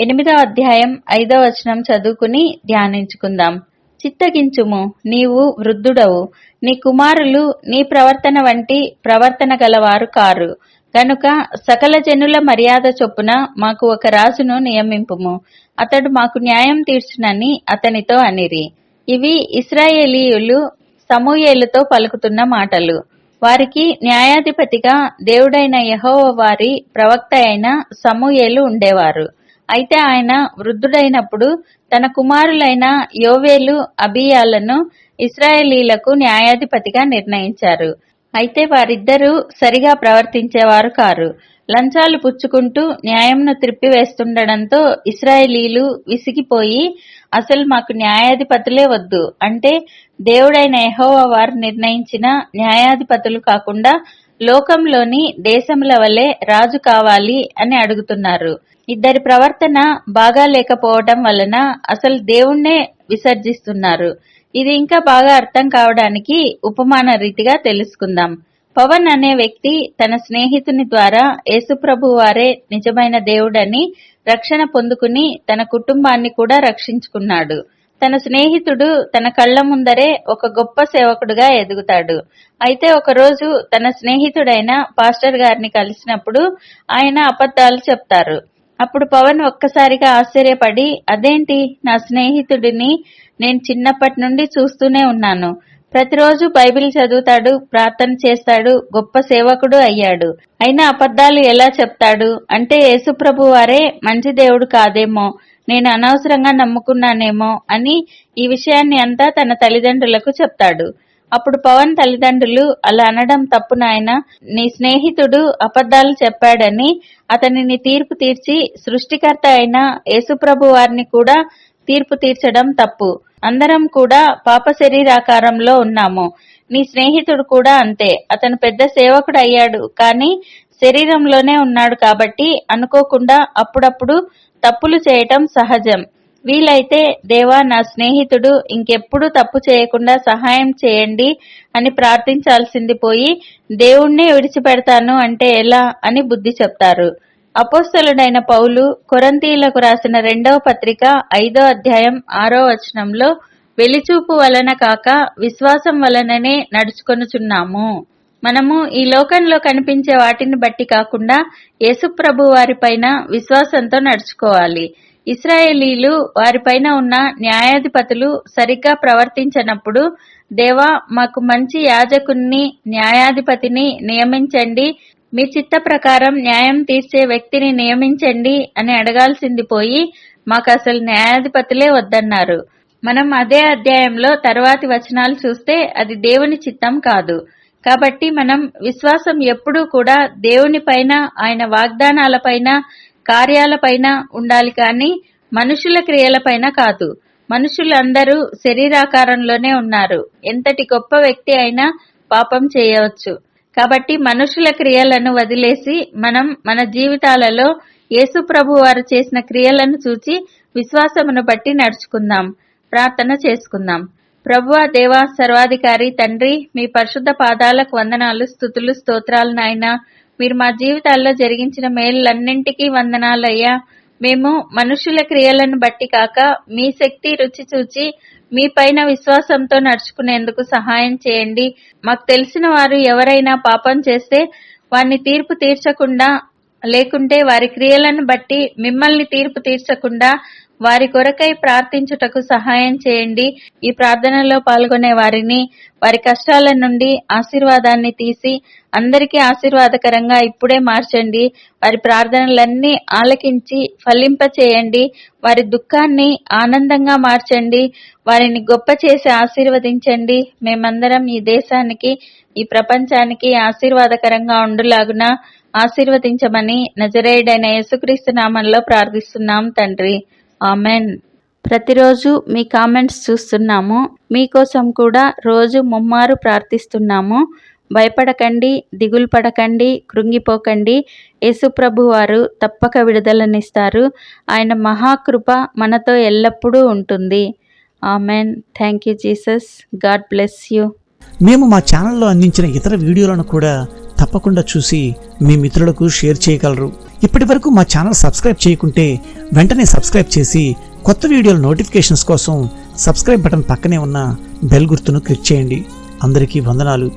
ఎనిమిదో అధ్యాయం ఐదో వచనం చదువుకుని ధ్యానించుకుందాం. చిత్తగించుము నీవు వృద్ధుడవు. నీ కుమారులు నీ ప్రవర్తన వంటి ప్రవర్తన గలవారు కారు. గనుక సకల జనుల మర్యాద చొప్పున మాకు ఒక రాజును నియమింపుము. అతడు మాకు న్యాయం తీర్చునని అతనితో అనిరి. ఇవి ఇస్రాయేలీయులు సమూయేలుతో పలుకుతున్న మాటలు. వారికి న్యాయాధిపతిగా దేవుడైన యహోవ వారి ప్రవక్త అయిన సమూయేలు ఉండేవారు. అయితే ఆయన వృద్ధుడైనప్పుడు తన కుమారులైన యోవేలు అబియాలను ఇస్రాయేలీలకు న్యాయాధిపతిగా నిర్ణయించారు. అయితే వారిద్దరూ సరిగా ప్రవర్తించేవారు కారు. లంచాలు పుచ్చుకుంటూ న్యాయంను త్రిప్పివేస్తుండడంతో ఇస్రాయేలీలు విసిగిపోయి అసలు మాకు న్యాయాధిపతులే వద్దు. అంటే దేవుడైన ఎహోవా వారు నిర్ణయించిన న్యాయాధిపతులు కాకుండా లోకంలోని దేశముల వలె రాజు కావాలి అని అడుగుతున్నారు. ఇద్దరి ప్రవర్తన బాగా లేకపోవటం వలన అసలు దేవుణ్ణే విసర్జిస్తున్నారు. ఇది ఇంకా బాగా అర్థం కావడానికి ఉపమాన రీతిగా తెలుసుకుందాం. పవన్ అనే వ్యక్తి తన స్నేహితుని ద్వారా యేసుప్రభు వారే నిజమైన దేవుడని రక్షణ పొందుకుని తన కుటుంబాన్ని కూడా రక్షించుకున్నాడు. తన స్నేహితుడు తన కళ్ళ ముందరే ఒక గొప్ప సేవకుడుగా ఎదుగుతాడు. అయితే ఒకరోజు తన స్నేహితుడైన పాస్టర్ గారిని కలిసినప్పుడు ఆయన అబద్ధాలు చెప్తారు. అప్పుడు పవన్ ఒక్కసారిగా ఆశ్చర్యపడి అదేంటి? నా స్నేహితుడిని నేను చిన్నప్పటి నుండి చూస్తూనే ఉన్నాను. ప్రతిరోజు బైబిల్ చదువుతాడు ప్రార్థన చేస్తాడు గొప్ప సేవకుడు అయ్యాడు. అయినా అబద్ధాలు ఎలా చెప్తాడు? అంటే యేసుప్రభు వారే మంచి దేవుడు కాదేమో. నేను అనవసరంగా నమ్ముకున్నానేమో అని ఈ విషయాన్ని అంతా తన తల్లిదండ్రులకు చెప్తాడు. అప్పుడు పవన్ తల్లిదండ్రులు అలా అనడం తప్పు నాయన. నీ స్నేహితుడు అబద్ధాలు చెప్పాడని అతనిని తీర్పు తీర్చి సృష్టికర్త అయిన యేసుప్రభు వారిని కూడా తీర్పు తీర్చడం తప్పు. అందరం కూడా పాప శరీరాకారంలో ఉన్నాము. నీ స్నేహితుడు కూడా అంతే. అతను పెద్ద సేవకుడు అయ్యాడు కానీ శరీరంలోనే ఉన్నాడు కాబట్టి అనుకోకుండా అప్పుడప్పుడు తప్పులు చేయటం సహజం. వీలైతే దేవా నా స్నేహితుడు ఇంకెప్పుడు తప్పు చేయకుండా సహాయం చేయండి అని ప్రార్థించాల్సింది పోయి దేవుణ్ణే విడిచిపెడతాను అంటే ఎలా అని బుద్ధి చెప్తారు. అపోస్తలుడైన పౌలు కొరంతీలకు రాసిన రెండవ పత్రిక ఐదో అధ్యాయం ఆరో వచనంలో వెలిచూపు వలన కాక విశ్వాసం వలననే నడుచుకొనుచున్నాము. మనము ఈ లోకంలో కనిపించే వాటిని బట్టి కాకుండా యేసుప్రభు వారిపైన విశ్వాసంతో నడుచుకోవాలి. ఇస్రాయేలీలు వారిపైన ఉన్న న్యాయాధిపతులు సరిగ్గా ప్రవర్తించనప్పుడు దేవా మాకు మంచి యాజకుణ్ణి న్యాయాధిపతిని నియమించండి. మీ చిత్త ప్రకారం న్యాయం తీర్చే వ్యక్తిని నియమించండి అని అడగాల్సింది పోయి మాకు అసలు న్యాయాధిపతులే వద్దన్నారు. మనం అదే అధ్యాయంలో తర్వాతి వచనాలు చూస్తే అది దేవుని చిత్తం కాదు. కాబట్టి మనం విశ్వాసం ఎప్పుడూ కూడా దేవుని పైన ఆయన వాగ్దానాలపైన కార్యాలపైన ఉండాలి కానీ మనుషుల క్రియలపైన కాదు. మనుషులందరూ శరీరాకారంలోనే ఉన్నారు. ఎంతటి గొప్ప వ్యక్తి అయినా పాపం చేయవచ్చు. కాబట్టి మనుషుల క్రియలను వదిలేసి మనం మన జీవితాలలో యేసు ప్రభు వారు చేసిన క్రియలను చూచి విశ్వాసమును బట్టి నడుచుకుందాం. ప్రార్థన చేసుకుందాం. ప్రభువా దేవా సర్వాధికారి తండ్రి మీ పరిశుద్ధ పాదాలకు వందనాలు స్థుతులు స్తోత్రాలు నాయన. మీరు మా జీవితాల్లో జరిగించిన మేలులన్నింటికీ వందనాలయ్యా. మేము మనుషుల క్రియలను బట్టి కాక మీ శక్తి రుచి చూచి మీ పైన విశ్వాసంతో నడుచుకునేందుకు సహాయం చేయండి. మాకు తెలిసిన వారు ఎవరైనా పాపం చేస్తే వారిని తీర్పు తీర్చకుండా లేకుంటే వారి క్రియలను బట్టి మిమ్మల్ని తీర్పు తీర్చకుండా వారి కొరకై ప్రార్థించుటకు సహాయం చేయండి. ఈ ప్రార్థనలో పాల్గొనే వారిని వారి కష్టాల నుండి ఆశీర్వాదాన్ని తీసి అందరికీ ఆశీర్వాదకరంగా ఇప్పుడే మార్చండి. వారి ప్రార్థనలన్నీ ఆలకించి ఫలింప చేయండి వారి దుఃఖాన్ని ఆనందంగా మార్చండి. వారిని గొప్ప చేసి ఆశీర్వదించండి. మేమందరం ఈ దేశానికి ఈ ప్రపంచానికి ఆశీర్వాదకరంగా ఉండులాగున ఆశీర్వదించమని నజరేయుడైన యేసుక్రీస్తు నామంలో ప్రార్థిస్తున్నాం తండ్రి. ఆమెన్. ప్రతిరోజు మీ కామెంట్స్ చూస్తున్నాము. మీకోసం కూడా రోజు ముమ్మారు ప్రార్థిస్తున్నాము. భయపడకండి దిగులు పడకండి కృంగిపోకండి. యేసుప్రభు వారు తప్పక విడుదలనిస్తారు. ఆయన మహాకృప మనతో ఎల్లప్పుడూ ఉంటుంది. Amen. Thank you Jesus. God bless you. మేము మా ఛానల్లో అందించిన ఇతర వీడియోలను కూడా తప్పకుండా చూసి మీ మిత్రులకు షేర్ చేయగలరు. ఇప్పటి వరకు మా ఛానల్ సబ్స్క్రైబ్ చేయకుంటే వెంటనే సబ్స్క్రైబ్ చేసి కొత్త వీడియోల నోటిఫికేషన్స్ కోసం సబ్స్క్రైబ్ బటన్ పక్కనే ఉన్న బెల్ గుర్తును క్లిక్ చేయండి. అందరికీ వందనాలు.